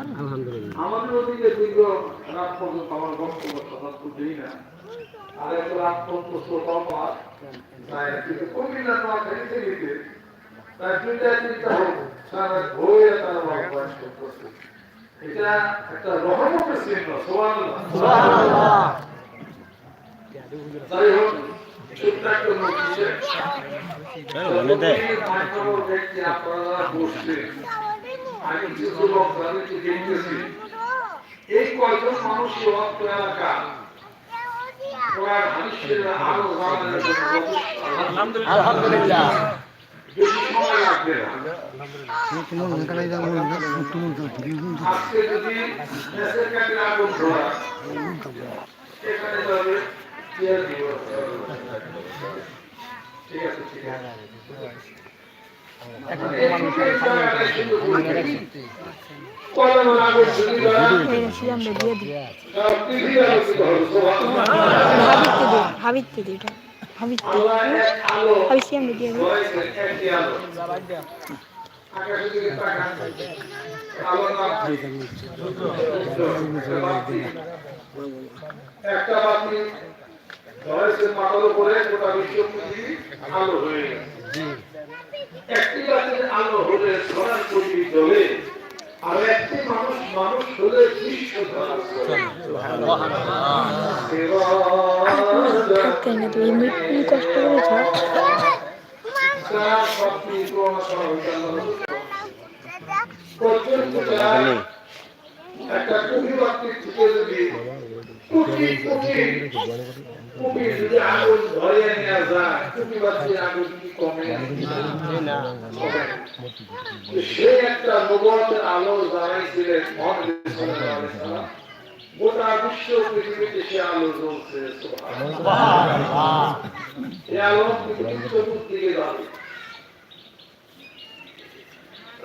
আলহামদুলিল্লাহ। আমাদের ওদিকে দীর্ঘ রাত পর্যন্ত আমার বক্তব্য কথা বুঝেই না। আর এত রাত পর্যন্ত শ্রোতা পাওয়ার তাই কিন্তু কুমিল্লা নোয়া খাইতে গেছে। তাই দুইটা তিনটা হোক সারা ঘুরে তারা ভগবান করছে এটা একটা রহমতের চিহ্ন সোয়াল যাই হোক আপনারা আমি কিছু লোক তাদেরকে দেখতেছি এই কয়জন মানুষ এই এলাকা। আলহামদুলিল্লাহ। বেশি সময় লাগবে না। আজকে যদি দেশের কাছে আগুন ধরা এখানে যাবে ঠিক আছে ঠিক আছে। ভাবিতে দিই একটি বাতি উপরে গোটা বিশ্ব আলো হয়ে গেছে। একটি বাতির আলো হলে ধরার পৃথিবী জ্বলে আর একটি মানুষ মানুষ হলে বিশ্ব কষ্ট করেছ একটা থেকে যদি কুপি কুপি কুপি যদি আগুন ধরে নেওয়া যায় কুপি বাতির আগুন কি কমে সে একটা নবতের আলো সাল্লাম। গোটা বিশ্ব পৃথিবীতে সে আলো জ্বলছে এই আলো চতুর্দিকে যাবে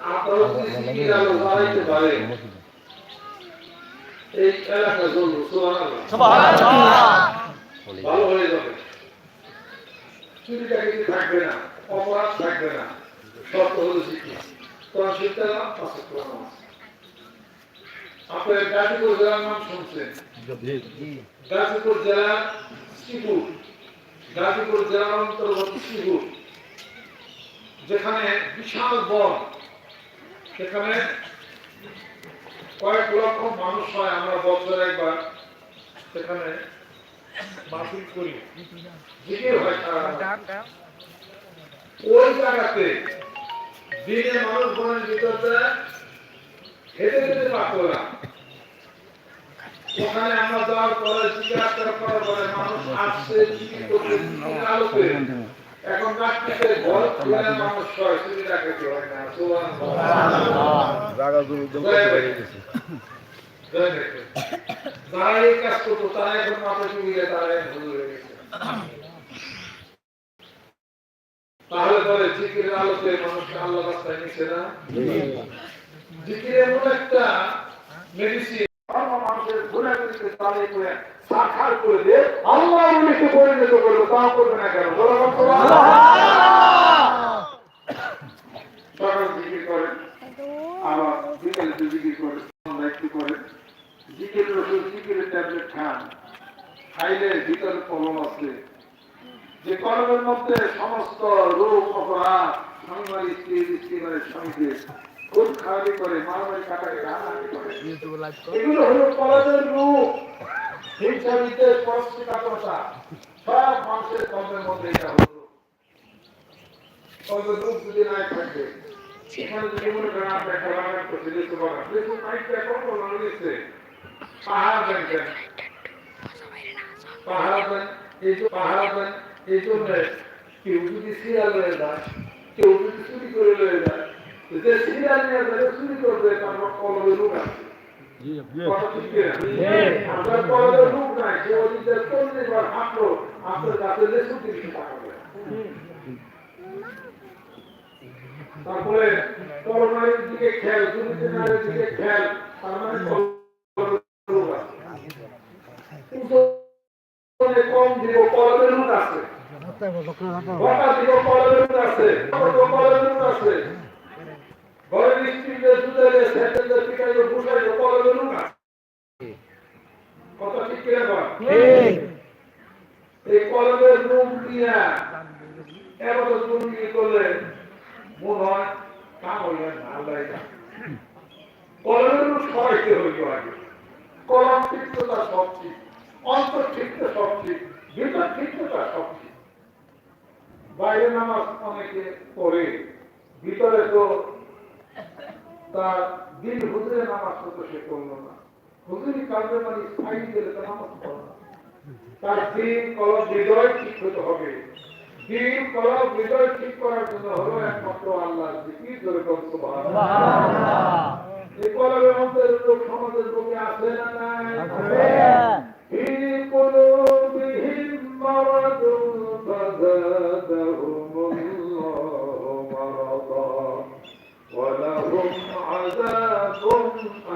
আপনারা যদি আলো জ্বালাইতে পারেন এই এলাকা জ্বলবে সুবহানাল্লাহ। ভালো হয়ে যাবে। চুরি চাকরি থাকবে না অপরাধ থাকবে না। শর্ত হলো শিক্ষা। কোরআন শিখতে না পাঁচ আপনার গাজীপুর জেলার নাম শুনছেন? গাজীপুর জেলার শ্রীপুর। গাজীপুর জেলার অন্তর্গত শ্রীপুর। যেখানে বিশাল বন। সেখানে কয়েক লক্ষ মানুষ হয় আমরা বছর একবার। সেখানে মাহফিল করি। জিকির হয় সারা ওই জায়গাতে দিনে মানুষ বনের ভিতরে হেঁটে যেতে পারতো না ওখানে আমরা যাওয়ার পরে জিজ্ঞাসা করার পরে মানুষ আসছে জিকির করতে আলোতে এখন রাত্রিতে ঘর খুলে মানুষ হয় সুবিধা খেতে হয় না? তারা এই কাজ করতো, তারা এখন মাথা চুবিয়ে তারা এখন হয়ে গেছে। তাহলে পরে জিকিরের আলোতে মানুষকে আল্লাহ রাস্তায় নিচ্ছে না? জিকির এমন একটা মেডিসিন মানুষের ঘোরাঘুরিতে তালে করে, সাক্ষাৎ করে দিয়ে আল্লাহ উনিকে পরিণত করবে তাও করবে না কেন? সকাল জিকির করেন, আবার বিকেলে জিকির করেন একটু করেন। জিকিরের ওষুধ জিকিরের ট্যাবলেট খান। খাইলে ভিতরে কলম আছে। যে কলমের মধ্যে সমস্ত রোগ অপরাধ স্বামী স্ত্রী স্ত্রী মানে স্বামীকে খুব খারাপি করে মারামারি কাটাকে হানাহানি করে। এগুলো হলো রূপ। হিংসা বিদ্বেষ পরস্পরিকাতরতা সব মানুষের কলমের মধ্যে এটা হলো। রূপ যদি থাকবে এখানে যদি মনে করেন একটা বাগান করছে মাইকটা কত লাগিয়েছে পাহাড় ব্যাংকের পাহাড় ব্যাংক এই যে পাহাড় ব্যাংক এই জন্য কেউ যদি সিরিয়াল হয়ে যায় কেউ যদি চুরি করে লয়ে যায় কিনা? তারপরে দিকে খেয়াল দিকে খেয়াল তার মানে ওজনে কম দিব কলমের রোগ আছে। হঠাৎ দিব কলমের রোগ আছে কলমের রোগ আছে। ঘরে স্ত্রীদের সুদের ছেলেদের পিটাইলে বুঝাইলে ঠিক কিনা বল? এই কলবের রূপ দিয়া এবার দুর্নীতি করলে মনে হয় কাম হইলেন আল্লাহ। কলমের রূপ সবাইকে হইল আগে কলম ঠিক তো তার সব ঠিক। অন্তর ঠিক তো সব ঠিক ভিতর ঠিক তো তার সব ঠিক বাইরে নামাজ অনেকে পড়ে ভিতরে তো তার দিন হুজুরে নামাজ তো সে করল না। হুজুরি কালবে মানে স্থায়ী গেলে তো নামাজ পড়ো না। তার দিন কলম হৃদয় ঠিক হতে হবে। দিন কলম হৃদয় ঠিক করার জন্য হলো একমাত্র আল্লাহ জিকির ধরে এই কলমের মধ্যে লোক সমাজের লোকে আছে না নাই?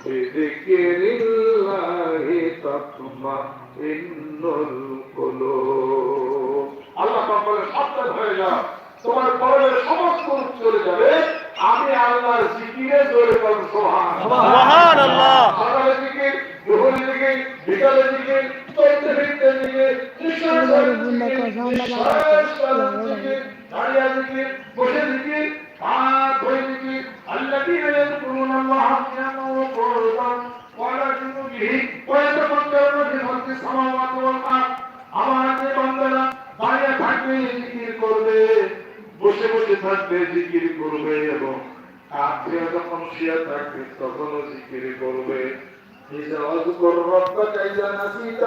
আলা বিযিকিরিল্লাহি তাতমাইন্নুল কুলুব। আল্লাহ পাক সাবধান হয়ে যাও। তোমার কলবের সমস্ত রোগ চলে যাবে। আমি আল্লাহর জিকিরে জোরে করব সুবহানাল্লাহ। সকালে জিকির দুপুরে জিকির বিকালে জিকির চলতে ফিরতে জিকির চালাতে জিকির দাঁড়িয়ে জিকির বসে জিকির الذين يذكرون الله قياما وقعودا وعلى جنوبهم ويتفكرون في خلق السماوات والارض আমার যে বান্দারা দাঁড়িয়ে থাকবে জিকির করবে বসে বসে থাকবে জিকির করবে এবং আত্মীয় যখন শুয়ে থাকবে তখনও জিকির করবে إذا أذكر ربك إذا نسيت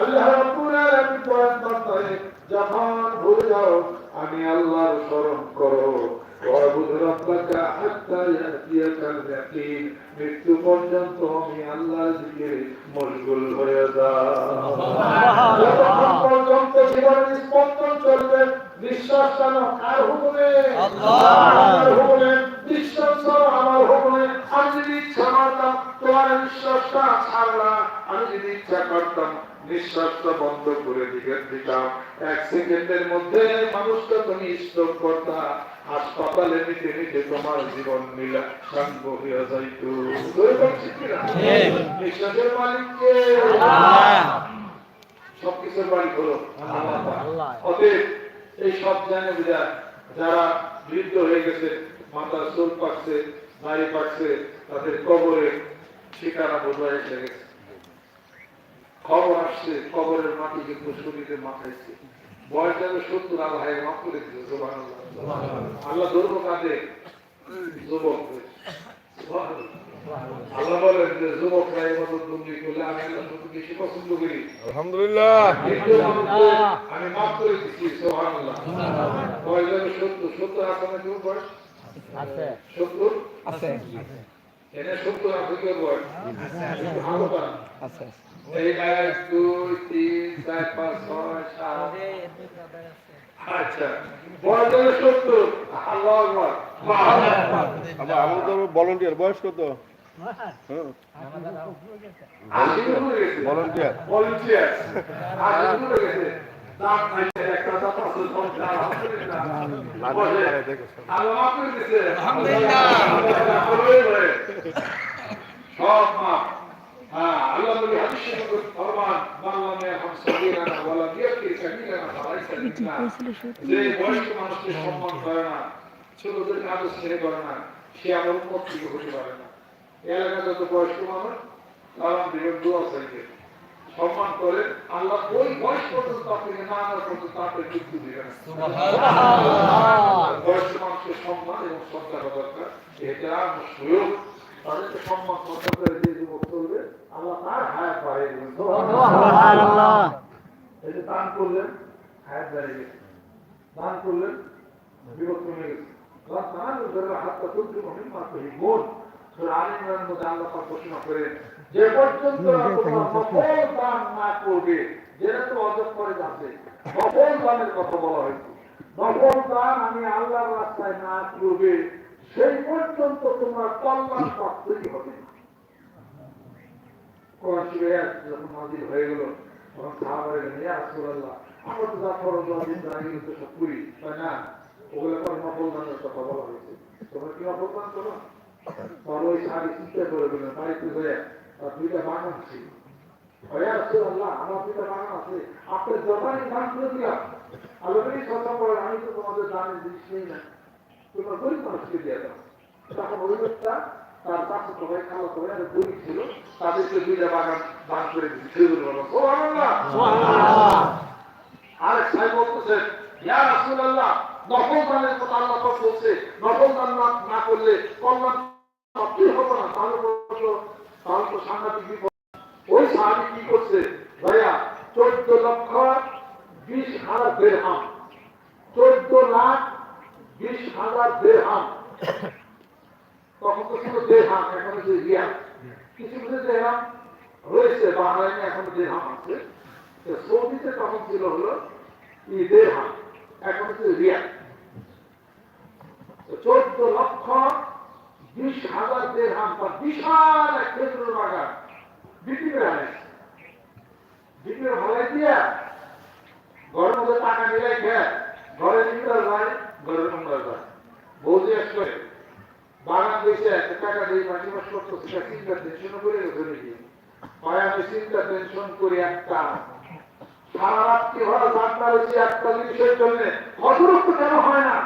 আল্লাহ রাব্বুল আলামিন কোরআন বার্তায় যখন ভুলে যাও আমি আল্লাহর স্মরণ করো ওয়াবুদ রাব্বাকা হাত্তা ইয়াতিয়াকাল ইয়াকিন মৃত্যু পর্যন্ত আমি আল্লাহর জিকিরে মশগুল হয়ে যতক্ষণ পর্যন্ত জীবনের স্পন্দন চলবে বিশ্বাস কেন কার হুকুমে? আল্লাহর হুকুমে বিশ্বাস করো আমার হুকুমে। আমি যদি ইচ্ছা করতাম তোমার বিশ্বাসটা ছাড়লাম আমি যদি ইচ্ছা করতাম নিঃশ্বাসটা বন্ধ করে দিকে দিতাম এক সেকেন্ডের মধ্যে মানুষটা তুমি স্টপ করতা। হাসপাতালে নিতে নিতে তোমার জীবন মিলা সাঙ্গ হইয়া যাইতো। কিনা? নিঃশ্বাসের মালিককে সবকিছুর মালিক হলো অতএব এই সব জানে বুঝা যারা বৃদ্ধ হয়ে গেছে মাথার চুল পাকছে দাড়ি পাকছে তাদের কবরে ঠিকানা বোঝা এসে গেছে। খবর আসছে কবরের মাটি কিন্তু শরীরে মাথাইছে বয়স যাবে সত্তর আল্লাহ মাফ করে সুবহানাল্লাহ। আল্লাহ ধরবো কাঁদে যুবক আল্লাহ বলেন যে দুর্নীতি করলে আমি আল্লাহ বেশি পছন্দ করি। আলহামদুলিল্লাহ। আমি মাফ করে দিচ্ছি সুবহানাল্লাহ। বয়স যাবে সত্তর সত্তর আছে কেউ বয়স? সত্তর? আছে। কেউ বয়স একটু ভালো পান। এই এক দুই তিন চার পাঁচ ছয় সাত। আচ্ছা। বয়স সত্তর। আল্লাহ আকবার। আমার তো ভলান্টিয়ার বয়স কত? ভলান্টিয়ার আছে, সব। হ্যাঁ, আল্লাহ নবী হাদিস শরীফে ফরমান, "মান লাম ইয়ারহাম সগীরানা ওয়া লাম ফালাইসা মিন্না।" যে বয়স্ক মানুষকে সম্মান করে না ছোটদেরকে আদর ছেড়ে করে না সে আমার উন্মত থেকে হতে পারে না। এলাকায় যত বয়স্ক মানুষ সালাম দিবেন দোয়া চাইবে। সম্মান করে আল্লাহ ওই বয়স পর্যন্ত আপনাকে না আনার পর্যন্ত আপনার মৃত্যু দিবেন বয়স্ক মানুষের সম্মান এবং শ্রদ্ধা করা দরকার। এটা সুযোগ তাদেরকে সম্মান শ্রদ্ধা করে যে যুবক চলবে আল্লাহ তার হায়াত বাড়িয়ে দেবেন। এই যে দান করলেন হায়াত দাঁড়িয়ে গেছে। দান করলেন গেছে। হাতটা তুলতে মাত্র সূরা মধ্যে আল্লাহ ঘোষণা করেন যে পর্যন্ত তোমরা নফল দান না করবে যেটা তো অজব করে যাচ্ছে নফল দানের কথা বলা হয়েছে। নফল দান আমি আল্লাহর রাস্তায় না করবে সেই পর্যন্ত তোমরা কল্যাণ প্রাপ্তই হবে না। কোরআন শরীফে আয়াত যখন নাযিল হয়ে গেল তখন সাহাবারা গেলেন আমরা তো যা ফরজ ওয়াজিব দাঁড়িয়ে তো সব করি তাই না? ওগুলো পরে নফল দানের কথা বলা হয়েছে। তোমরা কি দান করো? তখন ওই সাহাবি চিন্তা করে বললেন বাড়িতে হয়ে দুইটা বাগান ছিল আমার দুইটা বাগান আছে আপনার জবানি দান করে দিলাম। আল্লাহ নবী সাল্লাল্লাহু আলাইহি আমি তো তোমাদের দানের জিনিস নেই না। তোমরা গরিব মানুষকে দিয়ে দাও। তখন ওই লোকটা তার পাশে সবাই খাওয়া সবাই আর গরিব ছিল তাদেরকে দুইটা বাগান দান করে দিচ্ছে খেজুর বাগান সুবহানাল্লাহ। আরেক সাহেব বলতেছেন ইয়া রাসূলুল্লাহ নফল দানের কথা আল্লাহ বলছে। নফল দান না- করলে কল্যাণ না। তাহলে বলতো তো সাংঘাতিক বিপদ ওই সাহাবি কি করছে ভাইয়া চোদ্দ লক্ষ বিশ হাজার দেড়হাম চোদ্দ লাখ বিশ হাজার দেড়হাম তখন তো ছিল দেড়হাম এখন হচ্ছে রিয়াল কিছু কিছু দেড়হাম রয়েছে বাংলায় এখন দেড়হাম আছে সৌদিতে তখন ছিল হলো ই দেড়হাম এখন হচ্ছে রিয়াল চোদ্দ লক্ষ বিশ হাজার দেড়হাম বা বিশাল এক খেজুরের বাগান। বিক্রি করে আনিস বিক্রি করে ভালাই দিয়া ঘরের মধ্যে টাকা মিলাই খেয়ে ঘরে নিন্দা যায় ঘরের নোংরা যায় বৌদি আসলে, বাগান দিয়েছে একটা টাকা দিয়ে মাটি মাস করতো সেটা চিন্তা টেনশন করে ধরে গিয়ে হয় আমি চিন্তা টেনশন করি একটা। সারা রাত্রি ভরা জানলা রয়েছে একটা জিনিসের জন্য ফসরত্ব কেন হয় না।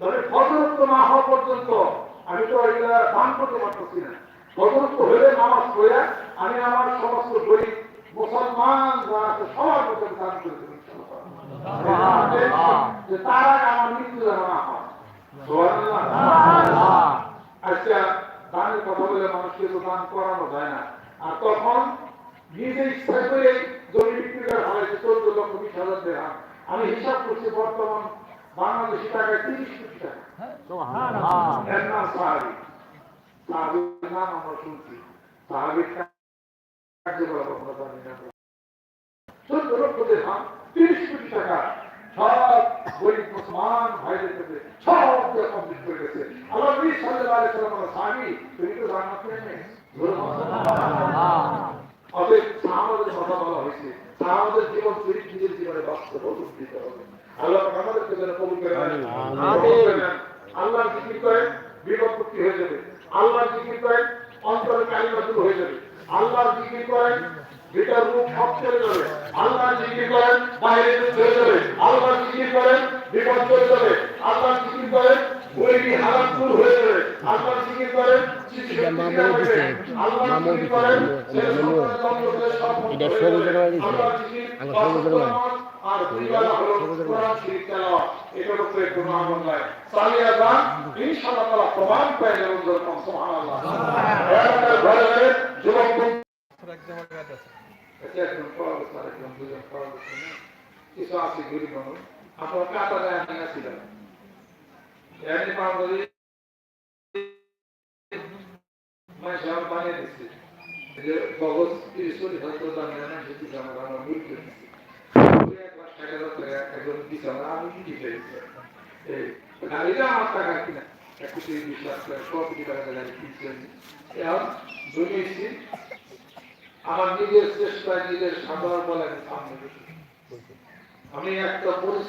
তবে ফসরত্ব না হওয়া পর্যন্ত আমি আমার সমস্ত গরিব মুসলমান সবার মধ্যে দান করে তার আমার মৃত্যু আচ্ছা দানের কথা বলে মানুষকে তো দান করানো যায় না। আর তখন নিজে ইচ্ছা করে জমি বিক্রি করে হারাইছে, চোদ্দ লক্ষ বিশ হাজার। আমি হিসাব করছি বর্তমান বাংলাদেশি টাকায় তিরিশ কোটি টাকা। এর নাম সাহাবি। সাহাবির নাম আমরা শুনছি। সাহাবির কার্যকলাপ আমরা জানি না। চোদ্দ লক্ষ দেড়হাম তিরিশ কোটি টাকা। সব গরিব মুসলমান ভাইদের কাছে সব কমপ্লিট করে গেছে। আল্লাহ নবী সাল্লাল্লাহু আলাইহি ওয়াসাল্লাম সাহাবী তুমি তো জান্নাত নেই? অতএব সাহাবাদের কথা বলা হয়েছে। সাহাবাদের জীবন নিজের জীবনে বাস্তব হবে আল্লাহ আমাদেরকে যেন কবুল করে। আল্লাহর জিকির করেন বিপদ মুক্তি হয়ে যাবে। আল্লাহর জিকির করেন অন্তরে কালিমা দূর হয়ে যাবে। আল্লাহর জিকির করেন ভিতর রূপ সব চলে যাবে। আল্লাহর জিকির করেন বাইরে চলে যাবে। আল্লাহর জিকির করেন বিপদ চলে যাবে। আল্লাহর জিকির করেন হয়ে জিকির করেন এটা সবুজের বাড়ি সবুজের বাড়ি। আর হলো কোরআন শরীফ তেলাওয়াত। এটার উপরে কোনো আমল নাই। ইনশাআল্লাহ তাআলা প্রমাণ পেয়ে যেরকম, সুবহানাল্লাহ। ঘরে ঘরে যুবক। কিছু আছে গরিব মানুষ। আপনার কাতারে আমি আছিলাম। এমনি বাঙালি মাঝে আমার বানিয়ে দিচ্ছে যে কাগজ তিরিশ চল্লিশ হাজার করে দাম নেয় না সেটি আমার আমার ভুল করে দিচ্ছে ওই এক লাখ ষাট হাজার টাকা একজন দিচ্ছে আমার আমি কি দিতে দিচ্ছে এই গাড়িটা আমার টাকা কিনা এক কোটি বিশ লাখ টাকা ছ কোটি টাকা গাড়ি কিনছে এখন জমিয়েছি আমার নিজের চেষ্টায় নিজের সাধারণ বলে আমি সামনে আমি একটা মরিচ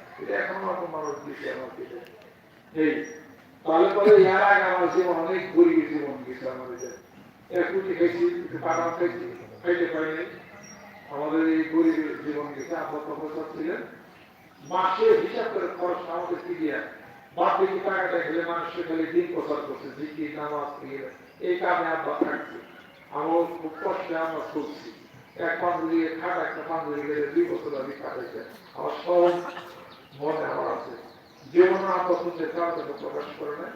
এটা এখনও আমার মানুষ দিচ্ছে আমার দিকে। এই, তাহলে পরে ইয়ার আগে আমার জীবন অনেক গরিব জীবন গেছে আমাদের এক কোটি খাইছি টাকা খাইছি, খাইতে পারিনি। আমাদের এই গরিব জীবন গেছে, আব্বা প্রফেসর ছিলেন। মাসে হিসাব দিন প্রচার করছে জিকি নামাজ দিয়ে এই কামে আব্বা থাকছে। আমার খুব কষ্টে আমরা চলছি এক পাঞ্জুরি খাট, একটা পাঞ্জুরি গেলে দুই বছর আমি কাটাইছে। আমার সব জীবনে আমরা শুনতে কারও কাছে প্রকাশ করে না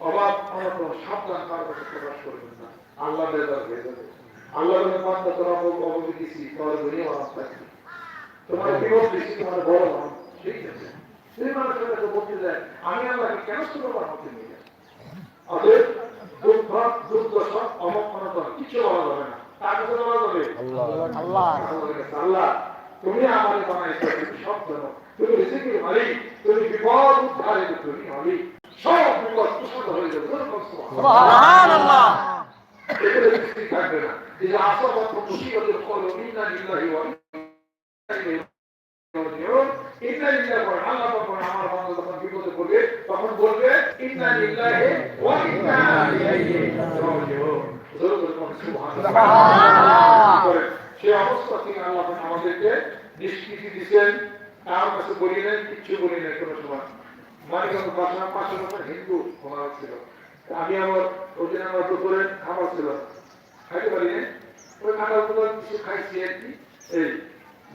অভাব আমার সাবধান কারও কাছে প্রকাশ করবেন না। আল্লাহ বেদার হয়ে যাবে। আল্লাহ বলে মাত্রা তোরা অবধি দিছি তোমার দুনিয়া মানুষ থাকবে। তোমার বিপদ দিছি? তোমার বড় মানুষ। ঠিক আছে। সেই মানুষের কাছে বলতে যায় আমি আল্লাহকে কেন ছোট বানাতে নিয়ে যাই অতএব দুঃখ দুর্দশা অবক্ষণতা কিছু বলা যাবে না। তার কাছে বলা যাবে আল্লাহ। আল্লাহ। তুমি আমাদের বানাইছো সব জানো। তুমি রিজিকের মালিক তুমি বিপদ উদ্ধারের তুমি মালিক সব বিপদ কুশল হয়ে যাবে এগুলো কিছুই থাকবে না এই যে মুসিবতের ফল ইন্না লিল্লাহি ওয়া ইন্না ইলাইহি রাজিউন ইন্না লিল্লাহি ওয়া আল্লাহ যখন আমার বান্দা যখন বিপদে পড়বে তখন বলবে ইন্না লিল্লাহি ওয়া ইন্না ইলাইহি রাজিউন অবস্থা থেকে আল্লাহ আমাদেরকে নিষ্কৃতি দিচ্ছেন কারোর কাছে বলি নাই কিচ্ছু বলি নাই কোনো সময়। মানিকগঞ্জ বাসা পাশে আমার হিন্দু ওনারা ছিল। আমি আমার ওই দিন আমার দুপুরে খাবার ছিল। খাইতে পারি ওই খাবারগুলো কিছু খাইছি আর কি। এই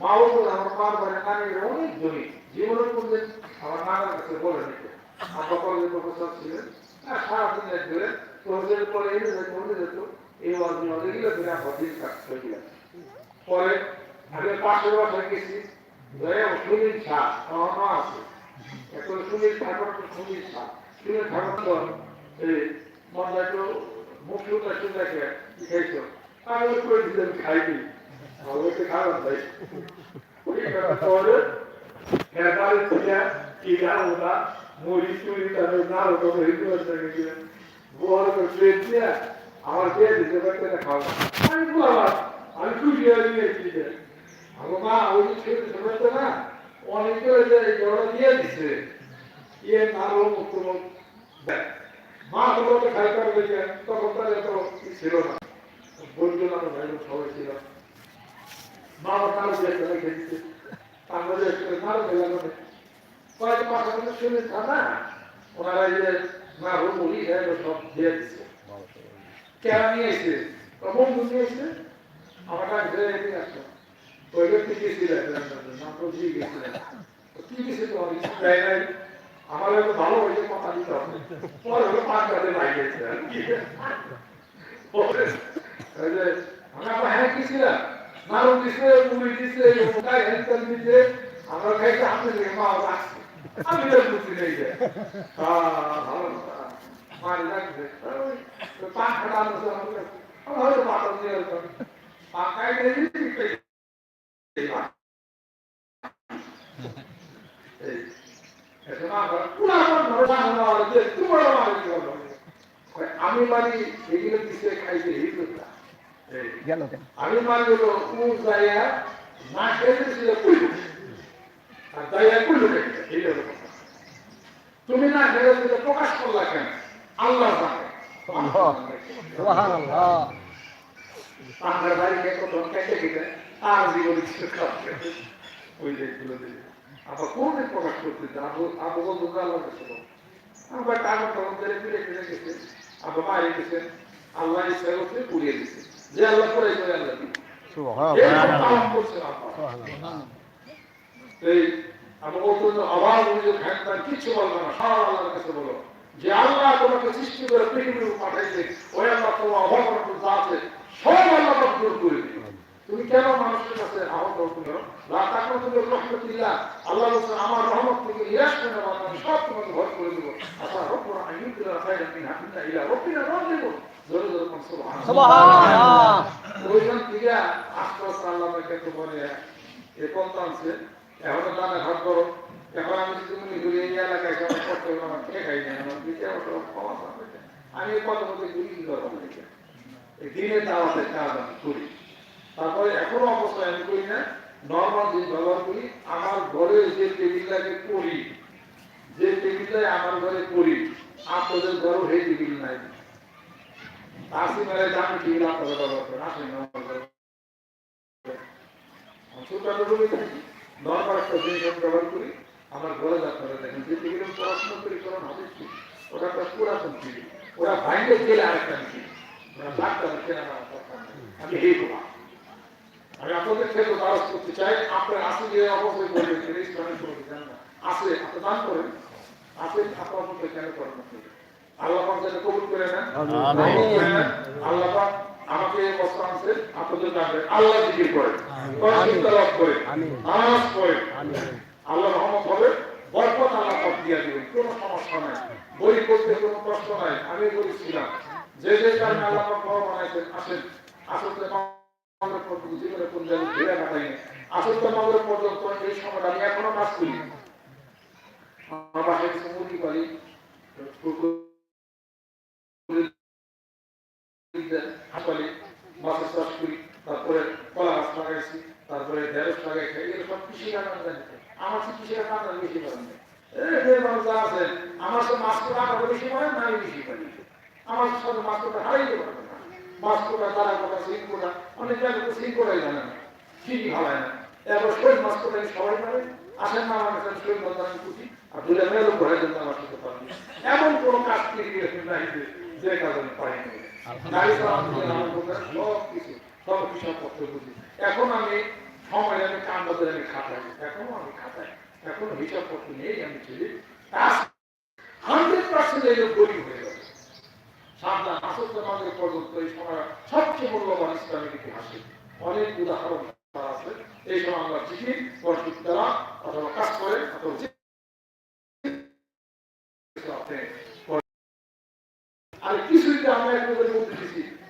মাও বলে আমার মার বাড়ি নানির অনেক জমি জীবনের মধ্যে আমার নানার কাছে বলে নিতে আমার কলেজের প্রফেসর ছিলেন। সারাদিন ধরে প্রফেসরের পরে এনে যেত মনে যেত। এই অর্জন এগুলো ধরে আমার দিন পরে আমি পাশের বাসায় গেছি। সুনীল শাহ আমার মা আছে। এখন সুনীল ঠাকুর তো সুনীল শাহ সুনীল ঠাকুর এই আমি করে খাইনি একটু খারাপ ভাই ওই করার পরে এরপরে থেকে ইগা ওটা মুড়ি চুরি তাদের না হতো হিন্দু করে দিয়ে আমার খেয়ে দিতে পারতে খাওয়া আমি আমি খুশি হয়ে আমার মা ওই যে খেয়ে না, অনেকে ওই যে ওরা দিয়ে দিচ্ছে ইয়ে নারো মুক্ত মা হলো তো খাই পারবে যে তখন তার এত ছিল না। বন্ধু আমার ভাই সবাই ছিল। মা আমার দিয়ে একটা রেখে দিচ্ছে আমাদের একটু নারো দিলাম কয়েক মাস আগে শুনে না, ওনারা যে নারো মুড়ি খাই সব দিয়ে দিচ্ছে কেন নিয়ে এসে? বন্ধু নিয়ে এসে আমার ওই ব্যক্তি গেছিলেন নাম তো দিয়ে গেছিলেন কি গেছে তোমার কিছু দেয় নাই। আমার হয়তো ভালো হয়েছে, কথা দিতে হবে। পরে হলো পাঁচ কাজে লাগিয়েছে পরে আমি আবার হ্যাঁ গেছিলাম নারু দিছে, মুড়ি দিছে, মোটাই হেলতেল দিছে। আমরা খাইতে আপনি মা রাখছি আমি তো বুঝি নেই যে। ভালো মারি লাগবে পাঁচ খাটা আমার হয়তো পাতা দিয়ে পাকাই দিয়ে আমি মানি এগুলো খাইতে না। এই, গেল আমি মানি হলো কোন জায়গা না খেতে ছিল কুল্লু আর জায়গা কুল্লু এই তুমি না খেলে সেটা প্রকাশ করলা কেন আল্লাহ জানে আপনার বাড়িতে কত কেটে কেটে আর জীবনে কিছু ওই আবার কোন প্রকাশ করতেছে আবু আবু আল্লাহ কাছে আবার টাকা তখন ধরে ফিরে ফিরে গেছে। আবার মারি গেছে। আল্লাহ ইচ্ছা করতে পুড়িয়ে দিছে। যে আল্লাহ করে করে আল্লাহ। এই করছে আল্লাহ। এই আমার অত্যন্ত অভাব অভিযোগ খান কিছু বলব না। সব আল্লাহর কাছে বলো যে আল্লাহ তোমাকে সৃষ্টি করে পৃথিবীর পাঠাইছে ওই আল্লাহ তোমার অভাব যা আছে সব আল্লাহ দূর করে তুমি কেন মানুষের কাছে আহত করো রাত এখন তুমি রহমতুল্লাহ আল্লাহ বলছেন আমার রহমত থেকে নিরাশ করে আমি সব তোমাকে ভর করে দেবো। আচ্ছা রব্বুর আইন দিলা খাইরান মিন হাফিনা ইলা রব্বিনা রাজিবু জোরে জোরে কোন সুবহানাল্লাহ। থেকে আস্তে আস্তে আল্লাহ আমাকে বলে এ কত আনছে? এখন ভাগ করো। এখন আমি যদি মনে করি এই এলাকায় সব করতে আমার কে খাই না? আমার দিতে আমার ক্ষমা আমি এই কথা বলতে গুলি করব দিনে দাওয়াতে কাজ আমি করি তারপরে এখনও অবস্থা আমি করি না। নর্মাল যে ব্যবহার করি, আমার ঘরে যে টেবিলটাকে করি, যে টেবিলটাই আমার ঘরে করি, আপনাদের ঘরেও সেই টেবিল নাই। থাকি নর্মাল একটা আমি ব্যবহার করি, আমার ঘরে যে পড়াশোনা করে ওটা ওরা। আমি আমি আপনাদের ক্ষেত্রে দ্বারস্থ করতে চাই আপনার আসে যে অবশ্যই করবেন সেটা ইসলামের বিধান না? আসে আপনি দান করেন আসে আপনার মধ্যে কেন করেন। আল্লাহ পাক যেন কবুল করে নেন। আল্লাহ পাক আমাকে অবস্থা আপনাদের আল্লাহ জিকির করেন। কোরআন তেলাওয়াত করেন। নামাজ আল্লাহ রহমত হবে। বরকত আল্লাহ পাক দিয়ে দিবেন। কোনো সমস্যা নাই। বই করতে কোনো কষ্ট নাই। আমি বলেছিলাম যে যে কারণে আল্লাহ পাক বানাইছেন আসেন। আসলে করি আমার মাছের চাষ করি, তারপরে কলা গাছ লাগাইছি, তারপরে লাগাইছি এগুলো সব কৃষি জানিতে আমার কৃষি বেশি আমার মাছ তো বেশি পারেন না বেশি পারি আমার সাথে মাছ তো পারবেন না। মাছ কোটা তারা কোটা সিং কোটা অনেক সব কিছু। সব হিসাব পত্র বুঝি। এখন আমি সময় আমি কান বাজারে আমি খাতাই এখনও আমি খাতাই এখনও হিসাব পত্র নেই, আমি ছেলে। হান্ড্রেড পার্সেন্ট গরিব হয়ে সাবধান, আসল সমাজের পর্যন্ত এই সময় সবচেয়ে মূল্যবান ইসলামিক ইতিহাসে অনেক উদাহরণ আছে। এই সময় আমরা চিঠি প্রস্তুত করা অথবা কাজ করে অথবা আর কিছুই আমরা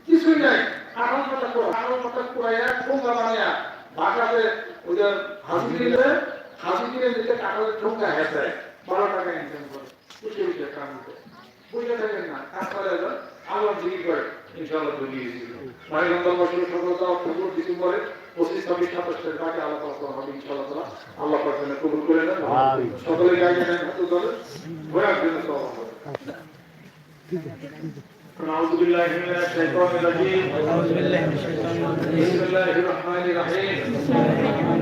কিছুই নাই। আঠারো কথা করে আঠারো কথা কুড়াইয়া ঠোঙ্গা বানাইয়া বাটাতে ওই যে হাসি দিলে হাসি দিলে দিতে কাটাতে ঠোঙ্গা হেঁচে বারো টাকা ইনকাম করে। বুঝে বুঝে কাম করে বুঝে থাকেন না কাজ করে এলো, আল্লাহ জিগি করে ইনশাআল্লাহ দুনিয়ে দিয়েছিল মাই গঙ্গা বছর সফলতা অক্টোবর ডিসেম্বরে পঁচিশ ছাব্বিশ সাতাশের বাকি আল্লাহ পাক হবে ইনশাআল্লাহ তাআলা আল্লাহ পাক যেন কবুল করে নেন সকলে গাইয়ে নেন হাতে ধরে ঘোরার জন্য সব হবে أعوذ بالله من الشيطان الرجيم أعوذ بالله من الشيطان الرجيم بسم الله الرحمن الرحيم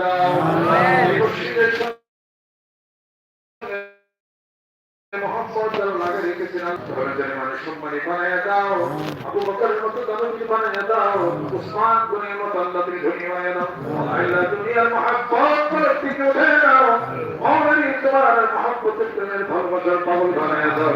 যারা লাগে রেখেছিলাম। তোমরা জানি মানে সম্মানী বানায় দাও, আবু বকরের মতো দানুকে বানায় দাও, উসমান গুনের মতো আল্লাহ তুমি ধনী বানায় দাও। আল্লাহ দুনিয়ার মহাব্বত করে থেকে উঠে দাও বানায় দাও।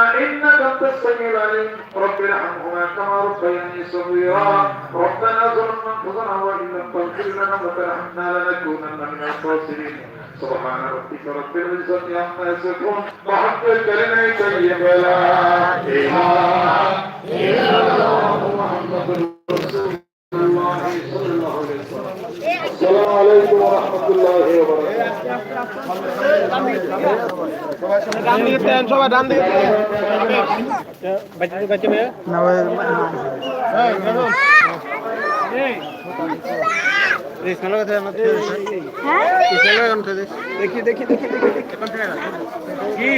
منا إنك أنت السميع العليم. رب ارحمهما كما ربياني صغيرا. ربنا ظلمنا أنفسنا وإن لم تغفر لنا وترحمنا لنكونن من الخاسرين. سبحان ربك رب العزة عما يصفون. وحق الكلمة طيبة. لا إله إلا الله محمد رسول الله صلى الله عليه وسلم السلام عليكم ورحمة الله وبركاته. দিকে দেখি দেখি দেখি কি.